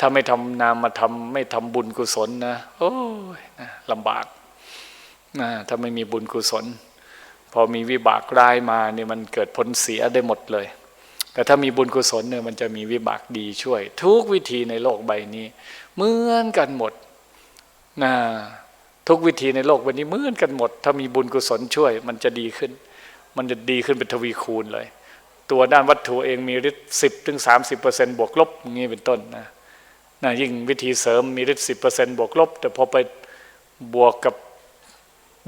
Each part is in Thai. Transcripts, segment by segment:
ถ้าไม่ทำนามมาทำไม่ทำบุญกุศลนะโอ้ยนะลำบากนะถ้าไม่มีบุญกุศล พอมีวิบากร้ายมาเนี่ยมันเกิดผลเสียได้หมดเลย แต่ถ้ามีบุญกุศลเนี่ยมันจะมีวิบากดีช่วย ทุกวิธีในโลกใบนี้ เหมือนกันหมดนะทุกวิธีในโลกใบนี้เหมือนกันหมด ถ้ามีบุญกุศลช่วย มันจะดีขึ้น มันจะดีขึ้นเป็นทวีคูณเลย ตัวด้านวัตถุเองมีฤทธิ์สิบถึงสามสิบเปอร์เซ็นบวกลบอย่างนี้เป็นต้นนะ นะยิ่งวิธีเสริมมีฤทธิ์สิบเปอร์เซ็นบวกลบ แต่พอไปบวกกับ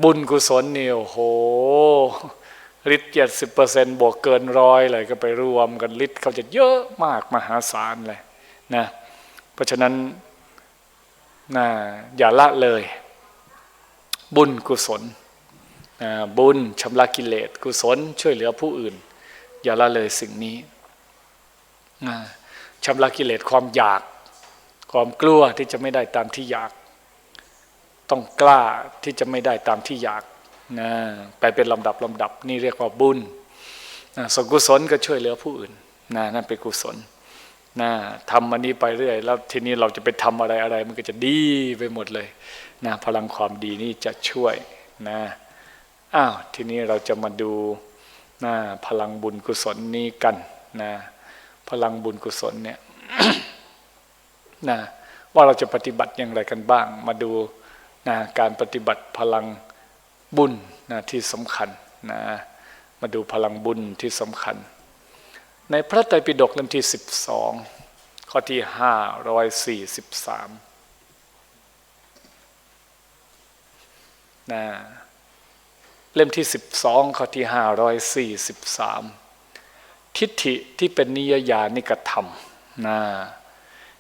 บุญกุศลนี่โอ้โหฤทธิ์เจ็ดสิบเปอร์เซ็นบวกเกินร้อยเลยก็ไปรวมกันฤทธิ์เขาจะเยอะมากมหาศาลเลยนะเพราะฉะนั้นนะอย่าละเลย บุญกุศลนะบุญชำระกิเลสกุศล ช่วยเหลือผู้อื่น อย่าละเลยสิ่งนี้นะชำระกิเลสความอยาก ความกลัวที่จะไม่ได้ตามที่อยาก ต้องกล้าที่จะไม่ได้ตามที่อยากนะไปเป็นลำดับลำดับนี่เรียกว่าบุญนะสกุศลก็ช่วยเหลือผู้อื่นนะนั่นเป็นกุศลนะทำมันนี้ไปเรื่อย แล้วทีนี้เราจะไปทำอะไรอะไร มันก็จะดีไปหมดเลยนะพลังความดีนี่จะช่วยนะอ้าวทีนี้เราจะมาดูนะพลังบุญกุศลนี้กันนะพลังบุญกุศลเนี่ย นะว่าเราจะปฏิบัติอย่างไรกันบ้าง มาดูนะการปฏิบัติพลังบุญนะที่สำคัญนะมาดูพลังบุญที่สำคัญ ในพระไตรปิฎกเล่มที่ 12 ข้อที่ 543นะเล่มที่ 12 ข้อที่ 543 ทิฏฐิที่เป็นนิยญาณิกธรรมนะ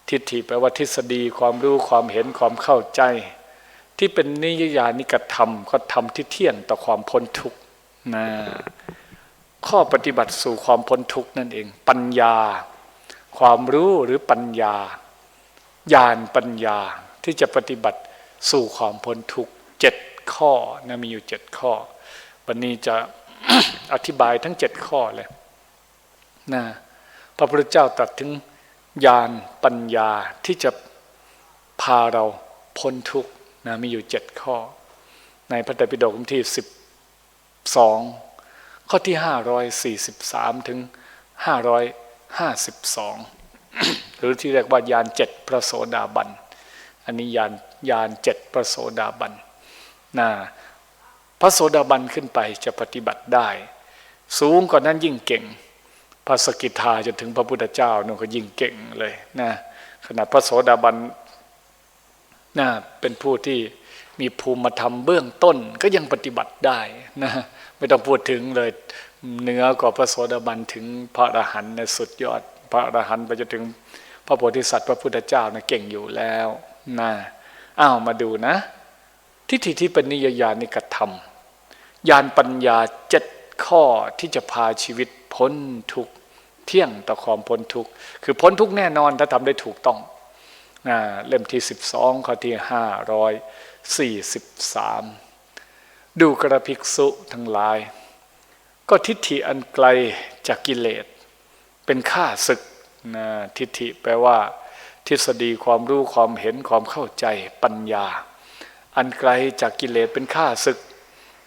ทิฏฐิแปลว่าทฤษฎีความรู้ความเห็นความเข้าใจ ที่เป็นนิยญาณิกธรรมก็ทำที่เที่ยงต่อความพ้นทุกข์นะข้อปฏิบัติสู่ความพ้นทุกข์นั่นเอง ปัญญา ความรู้หรือปัญญาญาณปัญญาที่จะปฏิบัติสู่ความพ้นทุกข์เจ็ดข้อนะมีอยู่เจ็ดข้อ วันนี้จะอธิบายทั้งเจ็ดข้อเลยนะพระพุทธเจ้าตรัสถึง ญาณปัญญาที่จะพาเราพ้นทุกข์นะมีอยู่เจ็ดข้อ ในพระไตรปิฎกที่สิบสองข้อที่ห้าร้อยสี่สิบสามถึงห้าร้อยห้าสิบสองหรือที่เรียกว่ายานเจ็ดพระโสดาบัน อันนี้ยานยานเจ็ดพระโสดาบันนะพระโสดาบันขึ้นไปจะปฏิบัติได้ สูงกว่านั้นยิ่งเก่ง พระสกิทาจนถึงพระพุทธเจ้านั่นก็ยิ่งเก่งเลยนะขณะพระโสดาบันนะเป็นผู้ที่มีภูมิธรรมเบื้องต้นก็ยังปฏิบัติได้นะไม่ต้องพูดถึงเลยเหนือกว่าพระโสดาบันถึงพระอรหันต์นสุดยอด พระอรหันต์ไปจนถึงพระโพธิสัตว์พระพุทธเจ้านะเก่งอยู่แล้วนะอ้าวมาดูนะ ทิฏฐิที่เป็นนิยญาณิกธรรมญาณปัญญาเจ็ดข้อที่จะพาชีวิต พ้นทุกเที่ยงต่อความพ้นทุกคือพ้นทุกแน่นอนถ้าทำได้ถูกต้องนะเล่มที่ 12 ข้อที่ 543 ดูกระภิกษุทั้งหลาย ก็ทิฏฐิอันไกลจากกิเลส เป็นข้าศึกนะทิฏฐิแปลว่า ทฤษฎีความรู้ความเห็นความเข้าใจปัญญา อันไกลจากกิเลสเป็นข้าศึก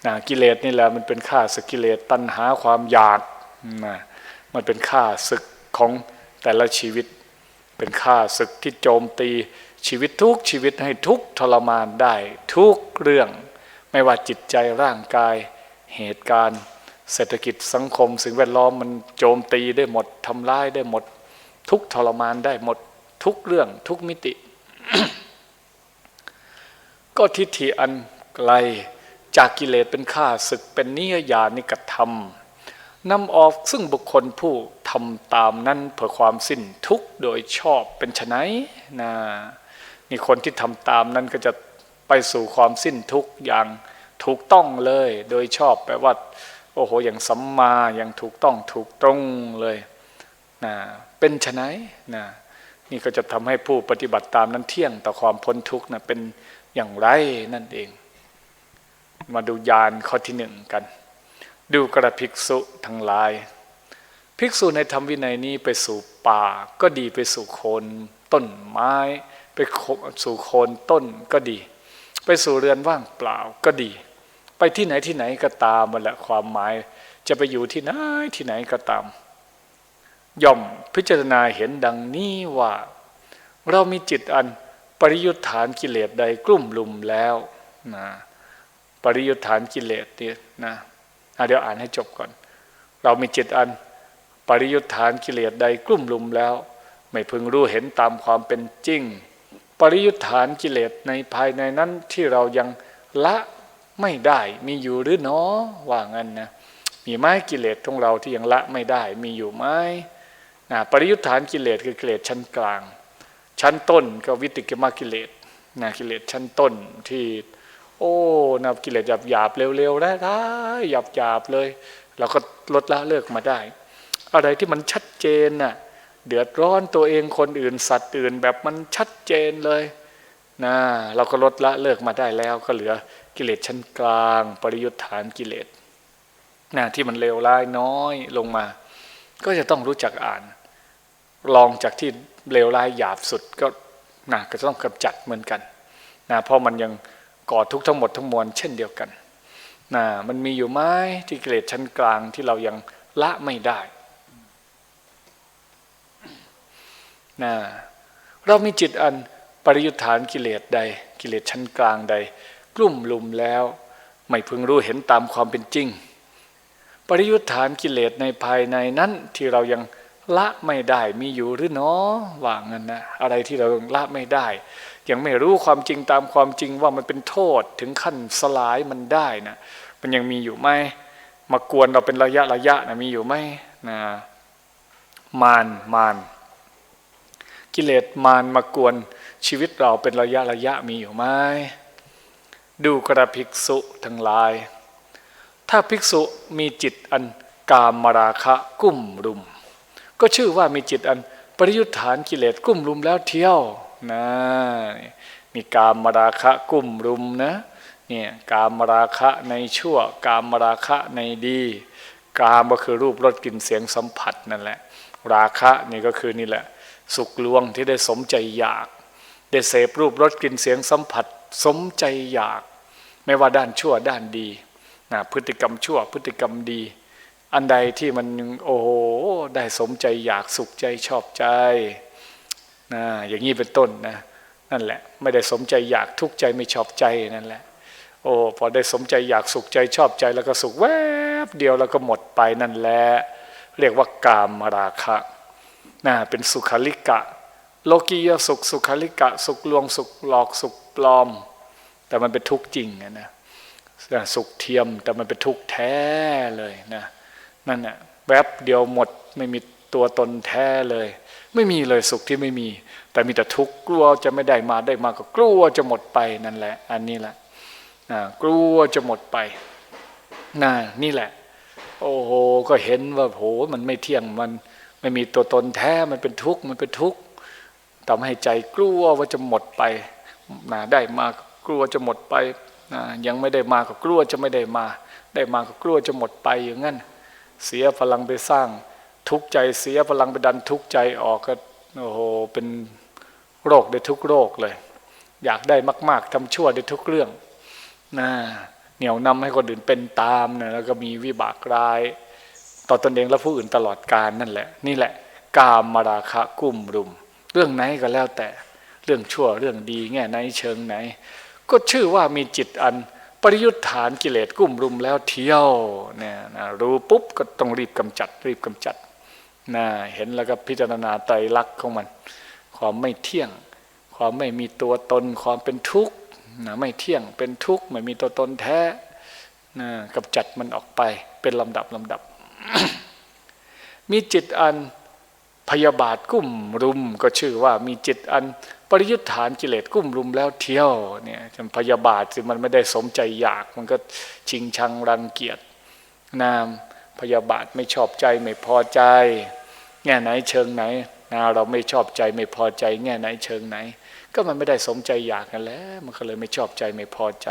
นะกิเลสนี่แหละมันเป็นข้าศึกกิเลสตัณหาความอยาก นะมันเป็นข้าศึกของแต่ละชีวิต เป็นข้าศึกที่โจมตีชีวิตทุกชีวิตให้ทุกทรมานได้ทุกเรื่อง ไม่ว่าจิตใจร่างกายเหตุการณ์ เศรษฐกิจสังคม สิ่งแวดล้อมมันโจมตีได้หมดทำร้ายได้หมด ทุกทรมานได้หมดทุกเรื่องทุกมิติ ก็ทิฏฐิอันไกลจากกิเลสเป็นข้าศึกเป็นนิยาณิกธรรม นำออกซึ่งบุคคลผู้ทำตามนั้นเพื่อความสิ้นทุกข์โดยชอบเป็นไฉนนะนี่คนที่ทำตามนั้นก็จะไปสู่ความสิ้นทุกข์อย่างถูกต้องเลย โดยชอบแปลว่าโอ้โหอย่างสัมมาอย่างถูกต้องถูกตรงเลยนะเป็นไฉนนะนี่ก็จะทำให้ผู้ปฏิบัติตามนั้นเที่ยงต่อความพ้นทุกข์นะเป็นอย่างไรนั่นเอง มาดูยานข้อที่หนึ่งกัน ดูกระภิกษุทั้งหลาย ภิกษุในธรรมวินัยนี้ไปสู่ป่า ก็ดีไปสู่โคนต้นไม้ ไปสู่โคนต้นก็ดี ไปสู่เรือนว่างเปล่าก็ดี ไปที่ไหนที่ไหนก็ตามมันแหละความหมาย จะไปอยู่ที่ไหนที่ไหนก็ตาม ย่อมพิจารณาเห็นดังนี้ว่า เรามีจิตอันปริยุทธานกิเลสใดกลุ่มลุมแล้วนะปริยุทธานกิเลสเนี่ยนะ เดี๋ยวอ่านให้จบก่อน เรามีจิตอันปริยุทธานกิเลสใดกลุ่มลุมแล้ว ไม่พึงรู้เห็นตามความเป็นจริง ปริยุทธานกิเลสในภายในนั้นที่เรายังละไม่ได้มีอยู่หรือเนาะว่างั้นนะมีไหมกิเลสของเราที่ยังละไม่ได้มีอยู่ไหมนะปริยุทธานกิเลสคือกิเลสชั้นกลาง ชั้นต้นก็วิติกรรมกิเลสนะกิเลสชั้นต้นที่ โอ้นะกิเลสหยาบหยาบเร็วๆได้ได้หยาบหยาบเลยเราก็ลดละเลิกมาได้ อะไรที่มันชัดเจนน่ะเดือดร้อนตัวเองคนอื่นสัตว์อื่นแบบมันชัดเจนเลยนะเราก็ลดละเลิกมาได้แล้ว ก็เหลือกิเลสชั้นกลาง ปริยุทธานกิเลสนะที่มันเลวร้ายน้อยลงมา ก็จะต้องรู้จักอ่าน ลองจากที่เลวร้ายหยาบสุดก็นะก็ต้องกำจัดเหมือนกันนะเพราะมันยัง ก่อทุกข์ทั้งหมดทั้งมวลเช่นเดียวกันนะมันมีอยู่ไหมที่กิเลสชั้นกลางที่เรายังละไม่ได้นะเรามีจิตอันปริยุทธานกิเลสใด กิเลสชั้นกลางใด กลุ่มลุมแล้ว ไม่พึงรู้เห็นตามความเป็นจริง ปริยุทธานกิเลสในภายในนั้นที่เรายังละไม่ได้มีอยู่หรือเนาะว่างั้นนะอะไรที่เราละไม่ได้ ยังไม่รู้ความจริงตามความจริงว่ามันเป็นโทษถึงขั้นสลายมันได้นะมันยังมีอยู่ไหมมากวนเราเป็นระยะระยะนะมีอยู่ไหมนะมานมานกิเลสมานมากวนชีวิตเราเป็นระยะระยะมีอยู่ไหมดูกระภิกษุทั้งหลาย ถ้าภิกษุมีจิตอันกามราคะกุ้มรุม ก็ชื่อว่ามีจิตอันปริยุทธานกิเลสกุ้มรุมแล้วเที่ยว นะมีกามราคะกุ้มรุมนะเนี่ยกามราคะในชั่ว กามราคะในดี กามก็คือรูปรสกลิ่นเสียงสัมผัสนั่นแหละ ราคะนี่ก็คือนี่แหละ สุขลวงที่ได้สมใจอยาก ได้เสพรูปรสกลิ่นเสียงสัมผัส สมใจอยาก ไม่ว่าด้านชั่วด้านดีนะพฤติกรรมชั่วพฤติกรรมดี อันใดที่มันโอ้โหได้สมใจอยากสุขใจชอบใจ นะอย่างนี้เป็นต้นนะนั่นแหละ ไม่ได้สมใจอยากทุกข์ใจไม่ชอบใจนั่นแหละ โอ้พอได้สมใจอยากสุขใจชอบใจแล้วก็สุขแวบเดียวแล้วก็หมดไปนั่นแหละเรียกว่ากามราคะนะเป็นสุขาริกะ โลกียสุขสุขาริกะ สุขลวงสุขหลอกสุขปลอม แต่มันเป็นทุกข์จริงนะสุขเทียมแต่มันเป็นทุกข์แท้เลยนะนั่นแหะแวบเดียวหมดไม่มี ตัวตนแท้เลย ไม่มีเลยสุขที่ไม่มี แต่มีแต่ทุกข์กลัวจะไม่ได้มาได้มาก็กลัวจะหมดไปนั่นแหละ อันนี้แหละนะกลัวจะหมดไปนะนี่แหละ โอ้โหก็เห็นว่าโหมันไม่เที่ยงมันไม่มีตัวตนแท้มันเป็นทุกข์มันเป็นทุกข์ทำให้ใจกลัวว่าจะหมดไปนะได้มากลัวจะหมดไปนะยังไม่ได้มาก็กลัวจะไม่ได้มา ได้มาก็กลัวจะหมดไปอย่างนั้นเสียพลังไปสร้าง ทุกข์ใจเสียพลังไปดันทุกข์ใจออกก็โอ้โหเป็นโรคได้ทุกโรคเลย อยากได้มาก ๆทำชั่วได้ทุกเรื่องนะเหนี่ยวนำให้คนอื่นเป็นตามนะแล้วก็มีวิบากร้าย ต่อตนเองและผู้อื่นตลอดกาลนั่นแหละ นี่แหละ กามมาราคะกุ้มรุม เรื่องไหนก็แล้วแต่ เรื่องชั่วเรื่องดีแง่ไหนเชิงไหน ก็ชื่อว่ามีจิตอันปริยุทธานกิเลสกุ้มรุมแล้วเที่ยวเนี่ยนะรู้ปุ๊บก็ต้องรีบกำจัด รีบกำจัด นะเห็นแล้วก็พิจารณาไตรลักษณ์ของมัน ความไม่เที่ยง ความไม่มีตัวตน ความเป็นทุกข์นะไม่เที่ยงเป็นทุกข์ไม่มีตัวตนแท้นะกำจัดมันออกไปเป็นลำดับลำดับ มีจิตอันพยาบาทกุ้มรุมก็ชื่อว่ามีจิตอันปริยุทธานกิเลสกุ้มรุมแล้วเที่ยวเนี่ยพยาบาทสิมันไม่ได้สมใจอยากมันก็ชิงชังรังเกียจนาม พยาบาทไม่ชอบใจไม่พอใจ แง่ไหนเชิงไหนนะเราไม่ชอบใจไม่พอใจ แง่ไหนเชิงไหน ก็มันไม่ได้สมใจอยากกันแล้ว มันก็เลยไม่ชอบใจไม่พอใจ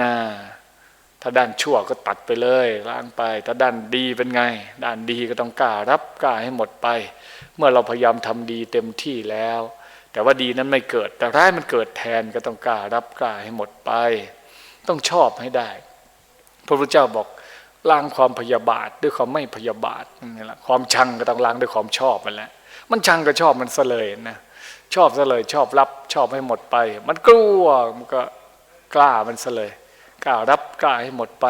นะถ้าด้านชั่วก็ตัดไปเลยล้างไป ถ้าด้านดีเป็นไง ด้านดีก็ต้องกล้ารับกล้าให้หมดไป เมื่อเราพยายามทำดีเต็มที่แล้ว แต่ว่าดีนั้นไม่เกิด แต่ร้ายมันเกิดแทนก็ต้องกล้ารับกล้าให้หมดไป ต้องชอบให้ได้ พระพุทธเจ้าบอก ล้างความพยาบาทด้วยความไม่พยาบาทนี่แหละความชังก็ต้องล้างด้วยความชอบมันแหละมันชังก็ชอบมันซะเลยนะชอบซะเลยชอบรับชอบให้หมดไป มันกลัวมันก็กล้ามันซะเลยกล้ารับกล้าให้หมดไป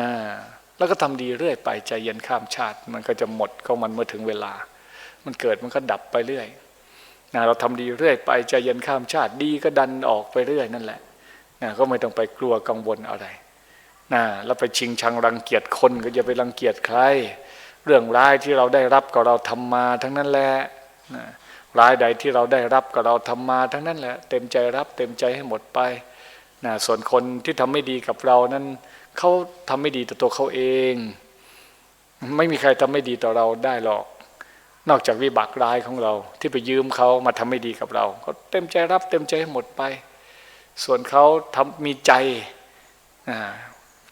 นะแล้วก็ทำดีเรื่อยไปใจเย็นข้ามชาติ มันก็จะหมดของมันเมื่อถึงเวลา มันเกิดมันก็ดับไปเรื่อยนะเราทำดีเรื่อยไปใจเย็นข้ามชาติดีก็ดันออกไปเรื่อยนั่นแหละนะก็ไม่ต้องไปกลัวกังวลอะไร นะแล้วไปชิงชังรังเกียจคนก็อย่าไปรังเกียจใคร เรื่องร้ายที่เราได้รับก็เราทำมาทั้งนั้นแหละนะร้ายใดที่เราได้รับก็เราทำมาทั้งนั้นแหละ เต็มใจรับเต็มใจให้หมดไปนะส่วนคนที่ทำไม่ดีกับเรานั้นเขาทำไม่ดีต่อตัวเขาเอง ไม่มีใครทำไม่ดีต่อเราได้หรอก นอกจากวิบากร้ายของเรา ที่ไปยืมเขามาทำไม่ดีกับเราเขาเต็มใจรับเต็มใจให้หมดไป ส่วนเขาทำมีใจ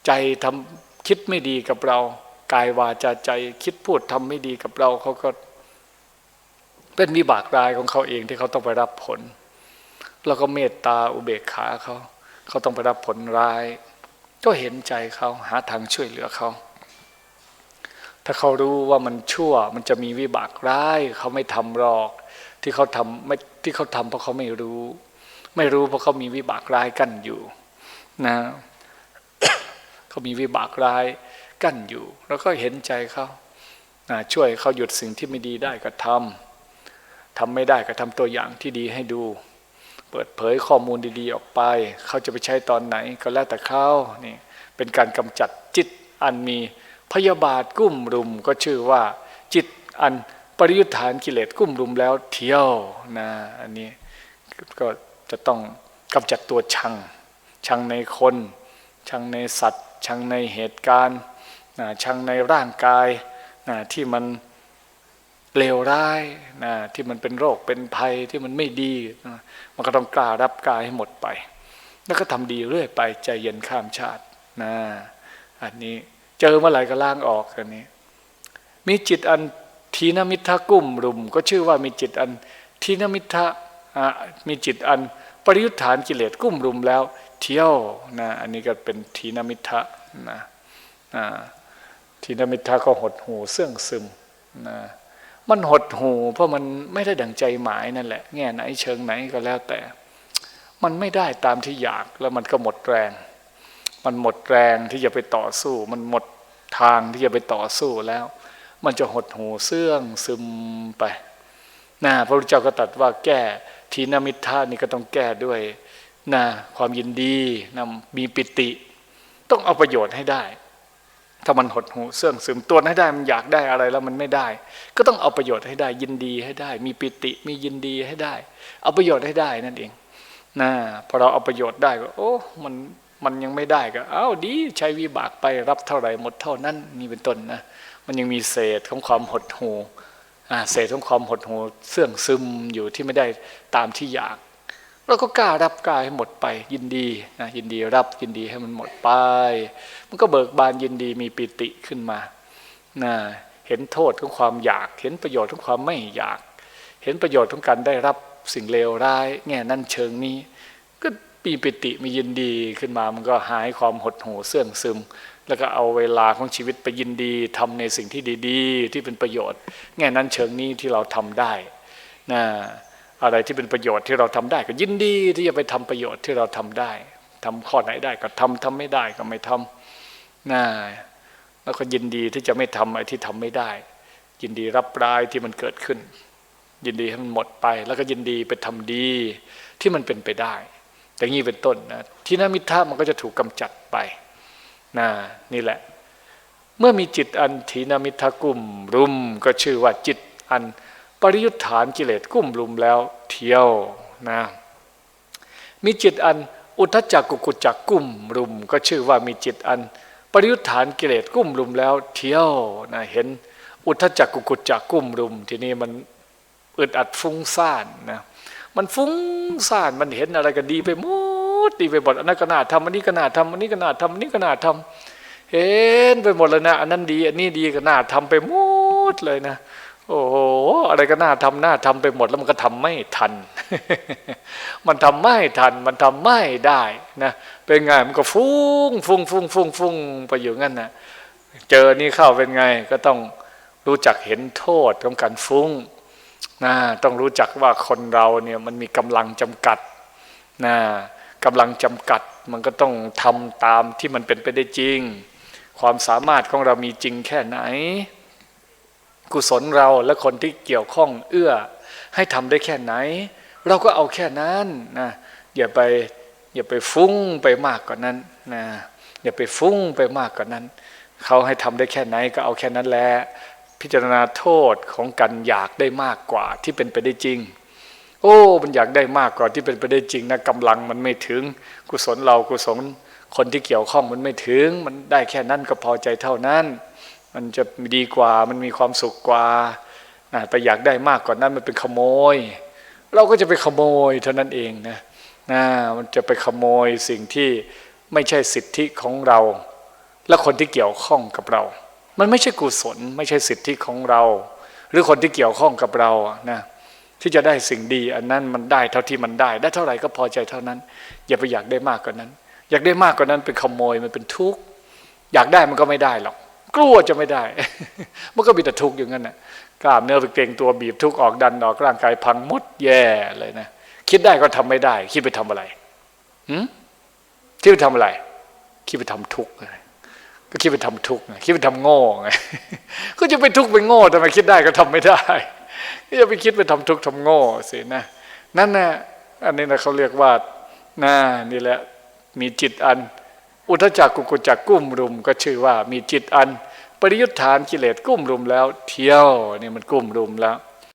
ใจทำคิดไม่ดีกับเรา กายวาจาใจคิดพูดทำไม่ดีกับเราเขาก็เป็นวิบากรายของเขาเองที่เขาต้องไปรับผล แล้วก็เมตตาอุเบกขาเขาเขาต้องไปรับผลร้าย ก็เห็นใจเขาหาทางช่วยเหลือเขาถ้าเขารู้ว่ามันชั่วมันจะมีวิบากร้ายเขาไม่ทำหรอก ที่เขาทำไม่ที่เขาทำเพราะเขาไม่รู้ ไม่รู้เพราะเขามีวิบากร้ายกั้นอยู่ นะ เขามีวิบากร้ายกั้นอยู่ แล้วก็เห็นใจเขาช่วยเขาหยุดสิ่งที่ไม่ดีได้ก็ทำทำไม่ได้ก็ทำตัวอย่างที่ดีให้ดู เปิดเผยข้อมูลดีๆออกไป เขาจะไปใช้ตอนไหนก็แล้วแต่เขานี่เป็นการกำจัดจิตอันมีพยาบาทกุ้มรุมก็ชื่อว่า จิตอันปริยุทธานกิเลสกุ้มรุมแล้วเที่ยวนะอันนี้ก็จะต้องกำจัดตัวชัง ชังในคน ชังในสัตว์ ชังในเหตุการณ์ชังในร่างกายที่มันเลวร้ายนะที่มันเป็นโรคเป็นภัยที่มันไม่ดีนะมันก็ต้องกล้ารับกายให้หมดไป แล้วก็ทำดีเรื่อยไปใจเย็นข้ามชาตินะอันนี้เจอเมื่อไหร่ก็ล้างออกอันนี้ มีจิตอันทีนมิทะกุ้มรุม ก็ชื่อว่ามีจิตอันทีนมิทะมีจิตอันปริยุทธานกิเลสกุ้มรุมแล้ว เที่ยวนะอันนี้ก็เป็นทีนมิทะนะอ่าทีนมิทะก็หดหูเสื่องซึมนะมันหดหูเพราะมันไม่ได้ดังใจหมายนั่นแหละ แง่ไหนเชิงไหนก็แล้วแต่ มันไม่ได้ตามที่อยากแล้วมันก็หมดแรง มันหมดแรงที่จะไปต่อสู้ มันหมดทางที่จะไปต่อสู้แล้ว มันจะหดหูเสื่องซึมไปนะพระพุทธเจ้าก็ตรัสว่าแก้ทีนามิทานี่ก็ต้องแก้ด้วย นะความยินดีนะมีปิติ ต้องเอาประโยชน์ให้ได้ ถ้ามันหดหูเสื่องซึมตัวให้ได้มันอยากได้อะไรแล้วมันไม่ได้ ก็ต้องเอาประโยชน์ให้ได้ ยินดีให้ได้ มีปิติมียินดีให้ได้ เอาประโยชน์ให้ได้นั่นเองนะพอเราเอาประโยชน์ได้ก็โอ้มันมันยังไม่ได้ก็อ้าวดีใช้วิบากไปรับเท่าไหร่หมดเท่านั้นนี่เป็นต้นนะมันยังมีเศษของความหดหู่เศษของความหดหูเสื่องซึมอยู่ที่ไม่ได้ตามที่อยาก เราก็กล้ารับกล้าให้หมดไป ยินดีนะยินดีรับยินดีให้มันหมดไป มันก็เบิกบานยินดีมีปิติขึ้นมานะเห็นโทษของความอยาก เห็นประโยชน์ของความไม่อยาก เห็นประโยชน์ของการได้รับสิ่งเลวร้าย แง่นั้นเชิงนี้ ก็ปีปิติมียินดีขึ้นมา มันก็หายความหดหู่เสื่องซึม แล้วก็เอาเวลาของชีวิตไปยินดีทำในสิ่งที่ดี ๆ ที่เป็นประโยชน์ แง่นั้นเชิงนี้ที่เราทำได้นะ อะไรที่เป็นประโยชน์ที่เราทำได้ ก็ยินดีที่จะไปทำประโยชน์ที่เราทำได้ทำข้อไหนได้ก็ทำทำไม่ได้ก็ไม่ทำนะแล้วก็ยินดีที่จะไม่ทำอะไรที่ทำไม่ได้ ยินดีรับรายที่มันเกิดขึ้น ยินดีให้มันหมดไป แล้วก็ยินดีไปทำดีที่มันเป็นไปได้อย่างนี้เป็นต้นนะที่นามิทามันก็จะถูกกำจัดไปนะนี่แหละ เมื่อมีจิตอันทีนามิทากุมรุมก็ชื่อว่าจิตอัน ปริยุทธานกิเลสกุ้มรุมแล้วเที่ยวนะมีจิตอันอุทธจักกุกุจักกุ้มรุม ก็ชื่อว่ามีจิตอัน ปริยุทธานกิเลสกุ้มรุมแล้ว เที่ยวนะเห็น อุทธจักกุกุจักกุ้มรุม ทีนี้มันอึดอัดฟุ้งซ่านนะมันฟุ้งซ่านมันเห็นอะไรก็ดีไปหมดดีไปหมดอันนั้นก็น่าทำอันนี้ก็น่าทำอันนี้ก็น่าทำอันนี้ก็น่าทำเห็นไปหมดเลยนะอันนั้นดี อันนี้ดีก็น่าทำไปหมดเลยนะ โอ้โหอะไรก็น่าทำน่าทำไปหมดแล้วมันก็ทำไม่ทัน มันทำไม่ทัน มันทำไม่ได้นะเป็นไงมันก็ฟุ้งฟุ้งฟุ้งฟุ้งฟุ้งไปอยู่งั้นนะเจอนี่เข้าเป็นไงก็ต้องรู้จักเห็นโทษของการฟุ้งนะต้องรู้จักว่าคนเราเนี่ยมันมีกำลังจำกัดนะกำลังจำกัดมันก็ต้องทำตามที่มันเป็นไปได้จริง ความสามารถของเรามีจริงแค่ไหน กุศลเราและคนที่เกี่ยวข้องเอื้อ ให้ทำได้แค่ไหน เราก็เอาแค่นั้นนะอย่าไปอย่าไปฟุ้งไปมากกว่านั้นนะอย่าไปฟุ้งไปมากกว่านั้น เขาให้ทำได้แค่ไหนก็เอาแค่นั้นแหละพิจารณาโทษของการอยากได้มากกว่าที่เป็นไปได้จริง โอ้มันอยากได้มากกว่าที่เป็นไปได้จริงนะกำลังมันไม่ถึง กุศลเรากุศลคนที่เกี่ยวข้องมันไม่ถึง มันได้แค่นั้นก็พอใจเท่านั้น มันจะดีกว่ามันมีความสุขกว่านะไปอยากได้มากกว่านั้นมันเป็นขโมย เราก็จะไปขโมยเท่านั้นเองนะนะมันจะไปขโมยสิ่งที่ไม่ใช่สิทธิของเรา และคนที่เกี่ยวข้องกับเรา มันไม่ใช่กุศล ไม่ใช่สิทธิของเรา หรือคนที่เกี่ยวข้องกับเรานะที่จะได้สิ่งดี อันนั้นมันได้เท่าที่มันได้ ได้เท่าไหร่ก็พอใจเท่านั้น อย่าไปอยากได้มากกว่านั้น อยากได้มากกว่านั้นเป็นขโมยมันเป็นทุกข์อยากได้มันก็ไม่ได้หรอก กลัวจะไม่ได้ มันก็มีแต่ทุกข์อย่างนั้นนะกล้ามเนื้อไปเกรงตัวบีบทุกข์ออกดันออกร่างกายพังมดแย่เลยนะคิดได้ก็ทำไม่ได้ คิดไปทำอะไรหืมคิดไปทำอะไร คิดไปทำทุกข์ไงก็คิดไปทำทุกข์ไงคิดไปทำโง่ไงก็จะไปทุกข์ไปโง่ทำไมคิดได้ก็ทำไม่ได้ก็จะไปคิดไปทำทุกข์ทำโง่สินะนั่นนะอันนี้นะเขาเรียกว่าน่านี่แหละมีจิตอัน อุทจักกุกุจักกุ้มรุม ก็ชื่อว่ามีจิตอัน ปริยุทธานกิเลสกุ้มรุมแล้ว เที่ยวนี่มันกุ้มรุมแล้ว